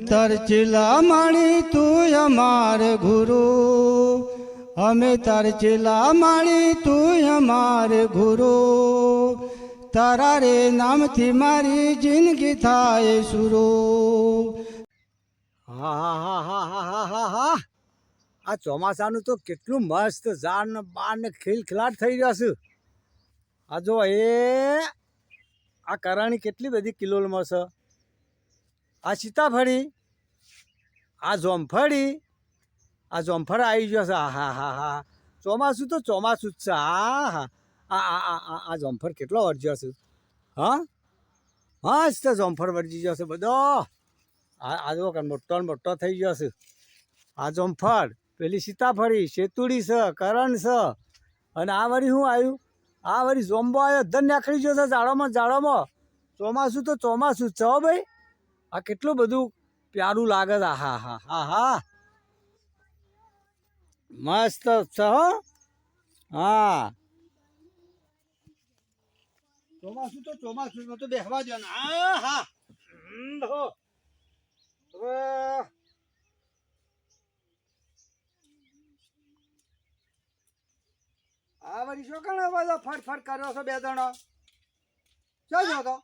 તાર તરચીલા માણી તું અમાર ગુરુ. અમે તરચીલા માણી તું અમાર ગુરુ. તારા રે નામથી મારી જિંદગી થાય સુરુ. હા હા હા હા હા હા આ ચોમાસાનું તો કેટલું મસ્ત ઝાડ ને બાર ને ખીલખીલાટ થઈ રહ્યા છે. આ જો એ, આ કરાણી કેટલી બધી કિલોલમાં છે? આ સીતાફળી, આ જોમફળી, આ જોમફળ આવી ગયો છે હા હા હા હા ચોમાસું તો ચોમાસું જ છે. હા હા આ આ આ આ જોમફળ કેટલો વર્જ્યો છે હા? હા જ તો જોમફળ વર્જી ગયો છે બધો. આ આ જો મોટો મોટો થઈ ગયો છે આ જોમફળ, પેલી સીતાફળી, શેતુડી છે, કરણ છે. અને આ વળી શું આવ્યું? આ વળી જોમ્બો આવ્યો. ધન નીકળી ગયો છે ઝાડોમાં ઝાડોમાં. ચોમાસું તો ચોમાસું જ છે હો ભાઈ. આ કેટલું બધું પ્યારું લાગે હા હા હા હા મસ્ત છે હો. હા. ચોમાસું તો ચોમાસું તો બેસવા જ હા. હા આ વળી શું કામ ફટફટ કર્યો છો બે જણો. જો તો.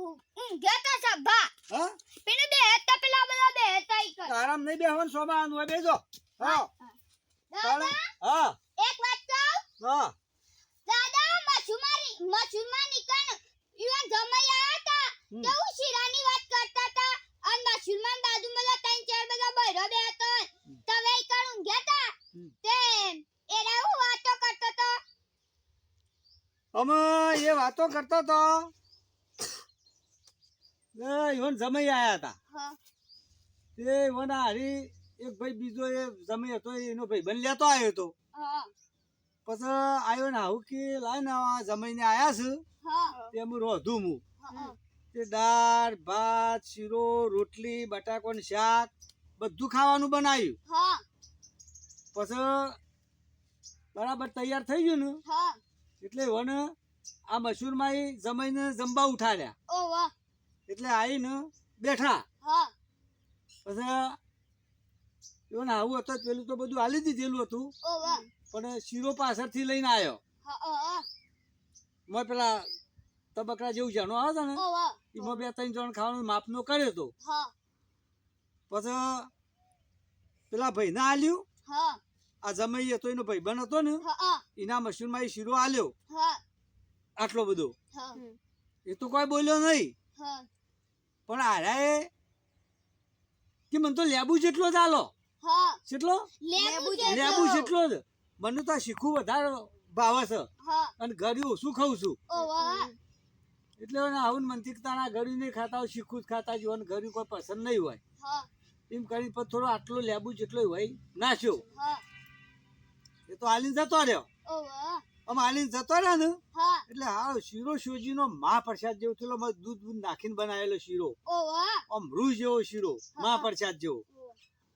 ઊંઘ્યો તો સભા હા? પેલું બે હતા પેલા બધા બે હતા ઈ કર. આરામ નહીં બેહવાનું સોમાં હોય બેજો. હા. દાદા હા. એક વાત કહું? હા. દાદા મસુમારી મસુમાની કણ ઈવા જમાઈ હતા કેવું શિરાની વાત કરતા હતા? અને મસુલમાન બાજુમાં ત્રણ ચાર બધા બૈરો બે હતા તમે ઈ કણ ઊંઘ્યા હતા. તે એરા હું વાતો કરતો તો? અમે એ વાતો કરતો તો ઈવન જમાઈ આયા હતા. તે ઈવન હારી એક ભાઈ બીજો એ જમાઈ હતો એનો ભાઈ બન લેતો આવ્યો હતો. પછી આવ્યો ને આવું કે લાય ને આ જમાઈને આયા છે. તે હું રોધું હું. તે દાળ ભાત શીરો રોટલી બટાકો ને શાક બધું ખાવાનું બનાવ્યું. પછી બરાબર તૈયાર થઈ ગયું ને? એટલે વન આ મશૂરમાં એ જમાઈને જમવા ઉઠાડ્યા એટલે આવીને બેઠા. હા. પછી આવું હતું પેલું તો બધું હાલી દીધેલું હતું. પણ શીરો પાછળથી લઈને આવ્યો હા હા મેં પેલા તબકડા જેવું જાણો આવે છે ને એમાં બે ત્રણ જણ ખાવાનું માપનો કર્યો હતો પછી પેલા ભાઈને આલ્યું. હા. આ જમાઈ હતો એનો ભાઈબંધ હતો ને એના એના મશીનમાં એ શીરો આલ્યો. આટલો બધો. હા. એ તો કોઈ બોલ્યો નહીં. હા. પણ આરાએ કે મને તો લેબુ જેટલો જ આલો. હા. જેટલો? લેબુ લેબુ જેટલો જ. મને તો શીખવું શીખું વધારે ભાવે છે. અને ગળ્યું ઓછું ખાઉં છું? એટલે આવું મંતિકતાના ગળ્યું નહીં ખાતા હોય શીખું જ ખાતા જો અને ગળ્યું કોઈ પસંદ નહીં હોય. એમ કરીને પછી થોડો આટલો લેબુ જેટલો હોય નાખ્યો. એ તો આલીને જતો રહ્યો. હાલીને જતો રહ્યા ને? એટલે હા શીરો શોજીનો મા પ્રસાદ જેવો થયેલો દૂધ દૂધ નાખીને બનાવેલો શીરો. આમ રૂ જેવો શીરો મા પ્રસાદ જેવો.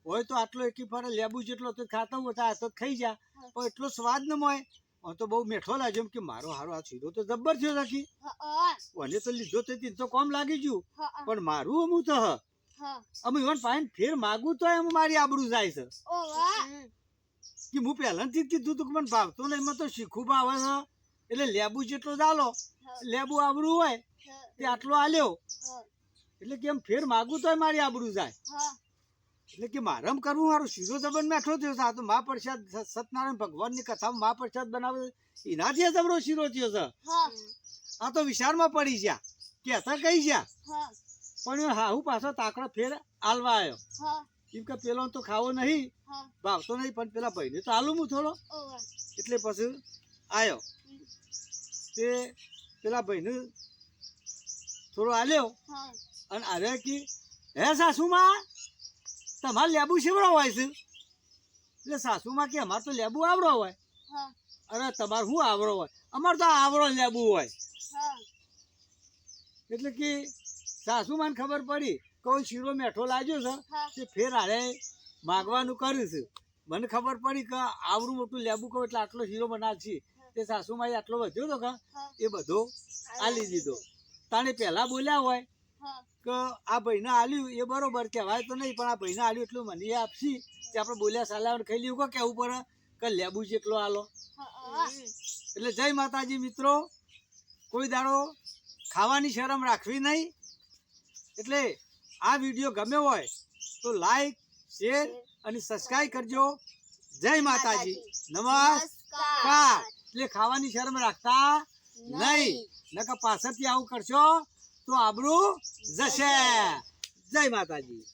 હોય તો આટલો એકી ફરે લેબુ જેટલો તો ખાતા હોય આ તો ખાઈ જા. પણ એટલો સ્વાદ ન મળે. હું તો બહુ મીઠો લાગ્યો કે મારો હારો આ શીરો તો જબ્બર થયો રાખી અને મને તો લીધો તે તી તો કોમ લાગી ગયું. પણ મારું અમું તો અમે ઇવન પાઈન ફેર માગું તો એમ મારી આબરૂ જાય છે. ઓ વાહ કે હું પહેલાથી જ કીધું તું કે મને ભાવતું નહીં એમાં તો શીખું ભાવે છે. એટલે લેબુ જેટલો ચાલો લેબુ આબરું હોય તે આટલો આલ્યો. એટલે કે એમ ફેર માગું તો મારી આબરું જાય. એટલે કે મારે એમ કરવું મારું શીરો જબન મેઠો થયો છે. આ તો મા પ્રસાદ સત્યનારાયણ ભગવાનની કથામાં મા પ્રસાદ બનાવે એનાથી જબરો શીરો થયો છે. આ તો વિચારમાં પડી ગયા. કહેતા કઈ ગયા. પણ હા હું પાછો તાકડો ફેર આલવા આવ્યો. કેમ કે પેલો તો ખાવો નહીં ભાવતો નહીં પણ પેલા ભાઈને તો આલું હું થોડો. એટલે પછી આવ્યો તે પેલા ભાઈને થોડો આલ્યો અને આવ્યા કે હે સાસુમાં તમારે લેબુ શેવડો હોય છે? એટલે સાસુમાં કે અમારે તો લેબુ આવડો હોય. અરે તમારે શું આવડો હોય? અમારે તો આવડો લેબુ હોય. એટલે કે સાસુમાં ખબર પડી કોઈ શીરો મેઠો લાગ્યો છે તે ફેર હારે માગવાનું કર્યું છે. મને ખબર પડી કે આવડું મોટું લેબુ કહું એટલે આટલો શીરો બનાવશે. તે સાસુમાઈ આટલો વધ્યો તો કે એ બધો આલી દીધો. તાણે પહેલાં બોલ્યા હોય કે આ ભાઈને આલ્યું એ બરોબર કહેવાય તો નહીં પણ આ ભાઈને આલ્યું એટલું મને એ આપશી કે આપણે બોલ્યા સાલાવને ખાઈ લીધું કે કેવું પડે? કે લેબુ જેટલો આલો. એટલે જય માતાજી મિત્રો કોઈ દાડો ખાવાની શરમ રાખવી નહીં. એટલે આ વીડિયો ગમે હોય તો લાઈક શેર અને સબસ્ક્રાઈબ કરજો. જય માતાજી. નમસ્કાર. એટલે ખાવાની શરમ રાખતા નહીં. નકર પાછળથી આવું કરશો તો આબરૂ જશે. જય માતાજી.